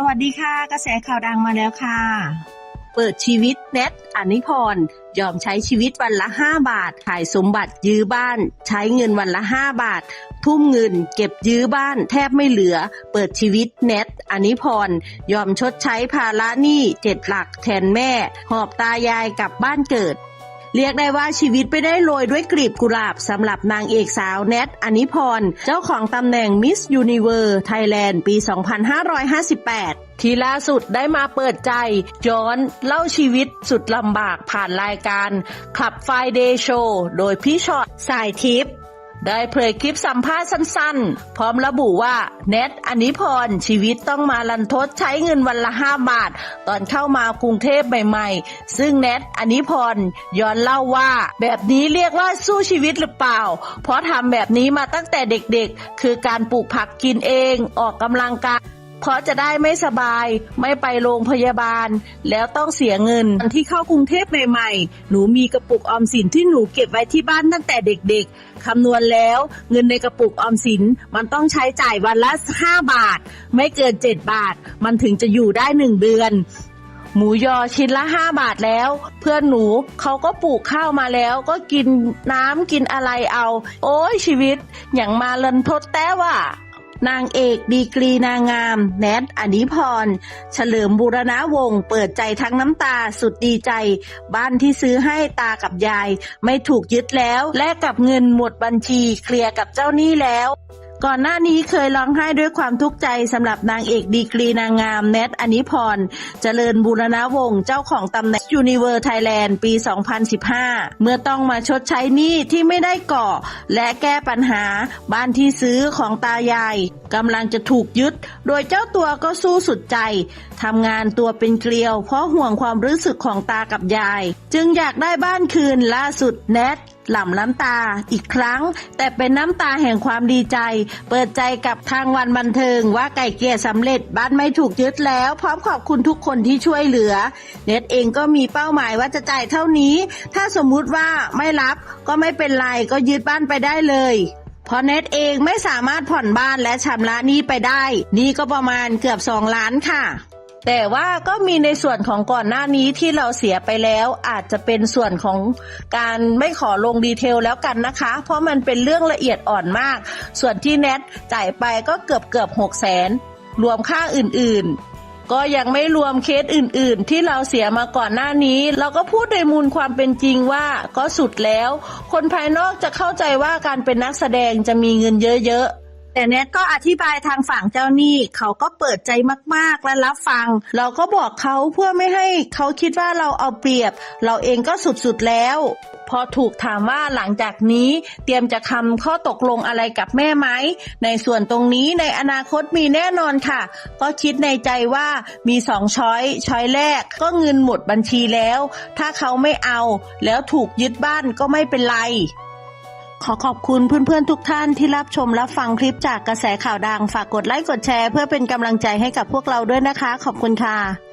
สวัสดีค่ะ กระแสข่าวดังมาแล้วค่ะ เปิดชีวิตเน็ตอนิพรยอมใช้ชีวิตวันละ 5 บาท ขายสมบัติยื้อบ้าน ใช้เงินวันละ 5 บาท ทุ่มเงิน เก็บยื้อบ้าน แทบไม่เหลือ เปิดชีวิตเน็ตอนิพรยอมชดใช้ภาระหนี้เจ็ดหลักแทนแม่ หอบตายายกลับบ้านเกิด เรียกได้ว่าชีวิตไปได้โรยด้วยกลีบกุหลาบสำหรับนางเอกสาวแนทอนิพร เจ้าของตำแหน่งมิสยูนิเวอร์ไทยแลนด์ปี 2558ที่ล่าสุดได้มาเปิดใจ ย้อนเล่าชีวิตสุดลำบากผ่านรายการขับไฟเดย์โชว์โดยพี่ชอตสายทิพย์ ได้เผยคลิปสัมภาษณ์สั้นๆ พร้อมระบุว่าเน็ตอนิพรชีวิตต้องมาลันทดใช้เงินวันละห้าบาท ตอนเข้ามากรุงเทพใหม่ๆ ซึ่งเน็ตอนิพรย้อนเล่าว่า แบบนี้เรียกว่าสู้ชีวิตหรือเปล่า เพราะทำแบบนี้มาตั้งแต่เด็กๆ คือการปลูกผักกินเองออกกำลังกาย เพราะจะได้ไม่สบายไม่ไปโรงพยาบาล แล้วต้องเสียเงินที่เข้ากรุงเทพใหม่ๆ หนูมีกระปุกออมสินที่หนูเก็บไว้ที่บ้านตั้งแต่เด็กๆ คำนวณแล้วเงินในกระปุกออมสินมันต้องใช้จ่ายวันละ 5 บาท ไม่เกิน 7 บาท มันถึงจะอยู่ได้ 1 เดือนหมูยอชิ้นละ5บาทแล้ว เพื่อนหนูเขาก็ปลูกข้าวมาแล้ว ก็กินน้ำกินอะไรเอา โอ้ยชีวิตอย่างมาเลันทดแต่ว่า นางเอกดีกรีนางงาม แนทอนิพร เฉลิมบูรณวงศ์เปิดใจทั้งน้ำตาสุดดีใจ บ้านที่ซื้อให้ตากับยาย ไม่ถูกยึดแล้ว และกับเงินหมดบัญชีเคลียร์กับเจ้าหนี้แล้ว ก่อนหน้านี้เคยร้องไห้ด้วยความทุกข์ใจสำหรับนางเอกดีกรีนางงามแนทอนิพร เจริญบูรณวงศ์เจ้าของตำแหน่ง Universe Thailand ปี 2015 เมื่อต้องมาชดใช้หนี้ที่ไม่ได้ก่อ และแก้ปัญหาบ้านที่ซื้อของตายายกำลังจะถูกยึด โดยเจ้าตัวก็สู้สุดใจทำงานตัวเป็นเกลียว เพราะห่วงความรู้สึกของตากับยาย จึงอยากได้บ้านคืนล่าสุดแนท หล่ำน้ำตาอีกครั้ง แต่เป็นน้ำตาแห่งความดีใจ เปิดใจกับทางวันบันเทิง ว่าไก่เกลี่ยสำเร็จบ้านไม่ถูกยึดแล้ว พร้อมขอบคุณทุกคนที่ช่วยเหลือ เน็ตเองก็มีเป้าหมายว่าจะจ่ายเท่านี้ ถ้าสมมุติว่าไม่รับก็ไม่เป็นไรก็ยึดบ้านไปได้เลยเพราะเน็ตเองไม่สามารถผ่อนบ้านและชำระหนี้ไปได้ นี่ก็ประมาณเกือบสองล้านค่ะ แต่ว่าก็มีในส่วนของก่อนหน้านี้ที่เราเสียไปแล้วอาจจะเป็นส่วนของการไม่ขอลงดีเทลแล้วกันนะคะ เพราะมันเป็นเรื่องละเอียดอ่อนมาก ส่วนที่แนทจ่ายไปก็เกือบเกือบหกแสนรวมค่าอื่นๆ ก็ยังไม่รวมเคสอื่นๆ ที่เราเสียมาก่อนหน้านี้ เราก็พูดในมูลความเป็นจริงว่าก็สุดแล้ว คนภายนอกจะเข้าใจว่าการเป็นนักแสดงจะมีเงินเยอะๆ แต่เน็ตก็อธิบายทางฝั่งเจ้าหนี้เขาก็เปิดใจมากๆและรับฟัง เราก็บอกเขาเพื่อไม่ให้เขาคิดว่าเราเอาเปรียบ เราเองก็สุดๆแล้ว พอถูกถามว่าหลังจากนี้เตรียมจะทำข้อตกลงอะไรกับแม่ไหม ในส่วนตรงนี้ในอนาคตมีแน่นอนค่ะ ก็คิดในใจว่ามีสองช้อยช้อยแรกก็เงินหมดบัญชีแล้ว ถ้าเขาไม่เอาแล้วถูกยึดบ้านก็ไม่เป็นไร ขอขอบคุณเพื่อนๆทุกท่านที่รับชมรับฟังคลิปจากกระแสข่าวดัง ฝากกดไลค์กดแชร์เพื่อเป็นกำลังใจให้กับพวกเราด้วยนะคะ ขอบคุณค่ะ